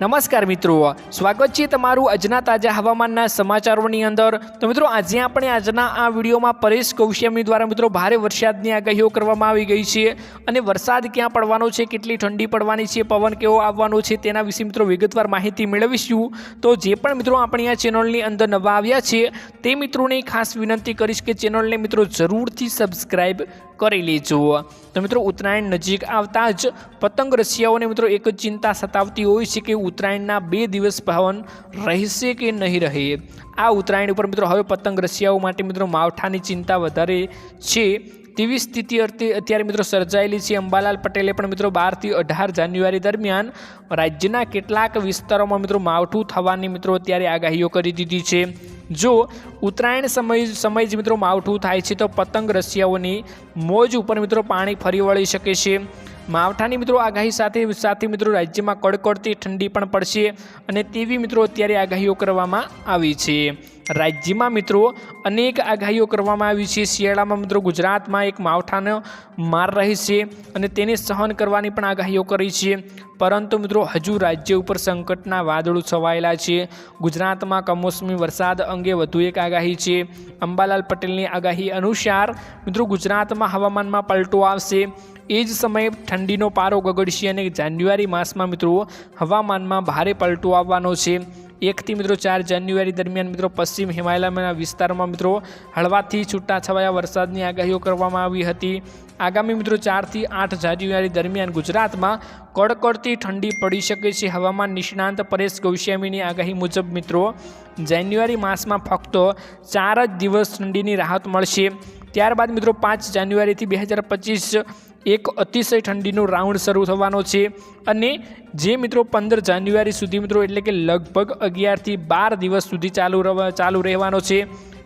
નમસ્કાર મિત્રો. સ્વાગત છે તમારું આજના તાજા હવામાનના સમાચારોની અંદર. તો મિત્રો, આજે આપણે આજના આ વિડીયોમાં પરેશ કૌશિયામી દ્વારા મિત્રો ભારે વરસાદની આગાહીઓ કરવામાં આવી ગઈ છે અને વરસાદ ક્યાં પડવાનો છે, કેટલી ઠંડી પડવાની છે, પવન કેવો આવવાનો છે તેના વિશે મિત્રો વિગતવાર માહિતી મેળવીશું. તો જે પણ મિત્રો આપણી આ ચેનલની અંદર નવા આવ્યા છે, તે મિત્રોને ખાસ વિનંતી કરીશ કે ચેનલને મિત્રો જરૂરથી સબસ્ક્રાઈબ કરી લેજો. તો મિત્રો, ઉત્તરાયણ નજીક આવતા જ પતંગ રસિયાઓને મિત્રો એક જ ચિંતા સતાવતી હોય છે કે ઉત્તરાયણના બે દિવસ પવન રહેશે કે નહીં રહે? આ ઉત્તરાયણ ઉપર મિત્રો હવે પતંગ રસિયાઓ માટે મિત્રો માવઠાની ચિંતા વધારે છે. તેવી સ્થિતિ અત્યારે મિત્રો સર્જાયેલી છે અંબાલાલ પટેલે પણ મિત્રો બારથી અઢાર જાન્યુઆરી દરમિયાન રાજ્યના કેટલાક વિસ્તારોમાં મિત્રો માવઠું થવાની મિત્રો અત્યારે આગાહીઓ કરી દીધી છે. જો ઉત્તરાયણ સમય સમય જ મિત્રો માવઠું થાય છે તો પતંગ રસિયાઓની મોજ ઉપર મિત્રો પાણી ફરી વળી શકે છે. માવઠાની મિત્રો આગાહી સાથે સાથે મિત્રો રાજ્યમાં કડકડતી ઠંડી પણ પડશે અને તેવી મિત્રો અત્યારે આગાહીઓ કરવામાં આવી છે. રાજ્યમાં મિત્રો અનેક આગાહીઓ કરવામાં આવી છે. શિયાળામાં મિત્રો ગુજરાતમાં એક માવઠાનો માર રહેશે અને તેને સહન કરવાની પણ આગાહીઓ કરી છે. પરંતુ મિત્રો હજુ રાજ્ય ઉપર સંકટના વાદળો છવાયેલા છે. ગુજરાતમાં કમોસમી વરસાદ અંગે વધુ એક આગાહી છે. અંબાલાલ પટેલની આગાહી અનુસાર મિત્રો ગુજરાતમાં હવામાનમાં પલટો આવશે. એ જ સમયે ઠંડીનો પારો ગગડશે અને જાન્યુઆરી માસમાં મિત્રો હવામાનમાં ભારે પલટો આવવાનો છે. એકથી મિત્રો ચાર જાન્યુઆરી દરમિયાન મિત્રો પશ્ચિમ હિમાલયના વિસ્તારમાં મિત્રો હળવાથી છૂટાછવાયા વરસાદની આગાહીઓ કરવામાં આવી હતી. આગામી મિત્રો ચારથી આઠ જાન્યુઆરી દરમિયાન ગુજરાતમાં કડકડતી ઠંડી પડી શકે છે. હવામાન નિષ્ણાંત પરેશ ગૌસ્વામીની આગાહી મુજબ મિત્રો જાન્યુઆરી માસમાં ફક્ત ચાર જ દિવસ ઠંડીની રાહત મળશે. ત્યારબાદ મિત્રો પાંચ જાન્યુઆરીથી બે હજાર પચીસ એક અતિશય ઠંડીનો રાઉન્ડ શરૂ થવાનો છે. અને જે મિત્રો પંદર જાન્યુઆરી સુધી મિત્રો એટલે કે લગભગ અગિયારથી બાર દિવસ સુધી ચાલુ ચાલુ રહેવાનો છે.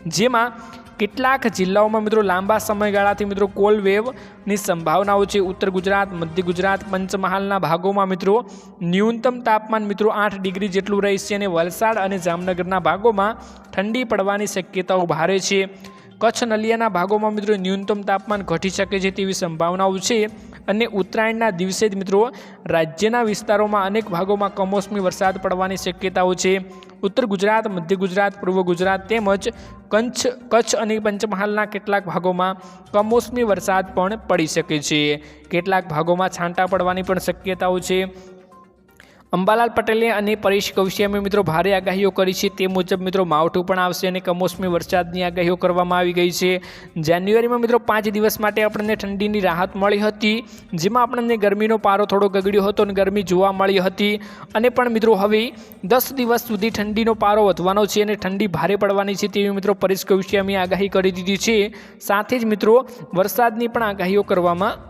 જેમાં કેટલાક જિલ્લાઓમાં મિત્રો લાંબા સમયગાળાથી મિત્રો કોલ વેવની સંભાવનાઓ છે. ઉત્તર ગુજરાત, મધ્ય ગુજરાત, પંચમહાલના ભાગોમાં મિત્રો ન્યૂનતમ તાપમાન મિત્રો આઠ ડિગ્રી જેટલું રહેશે અને વલસાડ અને જામનગરના ભાગોમાં ઠંડી પડવાની શક્યતાઓ ભારે છે. કચ્છ નલિયાના ભાગોમાં મિત્રો ન્યૂનતમ તાપમાન ઘટી શકે છે તેવી સંભાવનાઓ છે અને ઉત્તરાયણના દિવસે જ મિત્રો રાજ્યના વિસ્તારોમાં અનેક ભાગોમાં કમોસમી વરસાદ પડવાની શક્યતાઓ છે. ઉત્તર ગુજરાત, મધ્ય ગુજરાત, પૂર્વ ગુજરાત તેમજ કચ્છ કચ્છ અને પંચમહાલના કેટલાક ભાગોમાં કમોસમી વરસાદ પણ પડી શકે છે. કેટલાક ભાગોમાં છાંટા પડવાની પણ શક્યતાઓ છે. અંબાલાલ પટેલે અને પરેશ કૌશિયામે મિત્રો ભારે આગાહીઓ કરી છે. તે મુજબ મિત્રો માવઠું પણ આવશે અને કમોસમી વરસાદની આગાહીઓ કરવામાં આવી ગઈ છે. જાન્યુઆરીમાં મિત્રો પાંચ દિવસ માટે આપણને ઠંડીની રાહત મળી હતી, જેમાં આપણને ગરમીનો પારો થોડો ગગડ્યો હતો અને ગરમી જોવા મળી હતી. અને પણ મિત્રો હવે દસ દિવસ સુધી ઠંડીનો પારો વધવાનો છે અને ઠંડી ભારે પડવાની છે તેવી મિત્રો પરેશ કૌશિયામીએ આગાહી કરી દીધી છે. સાથે જ મિત્રો વરસાદની પણ આગાહીઓ કરવામાં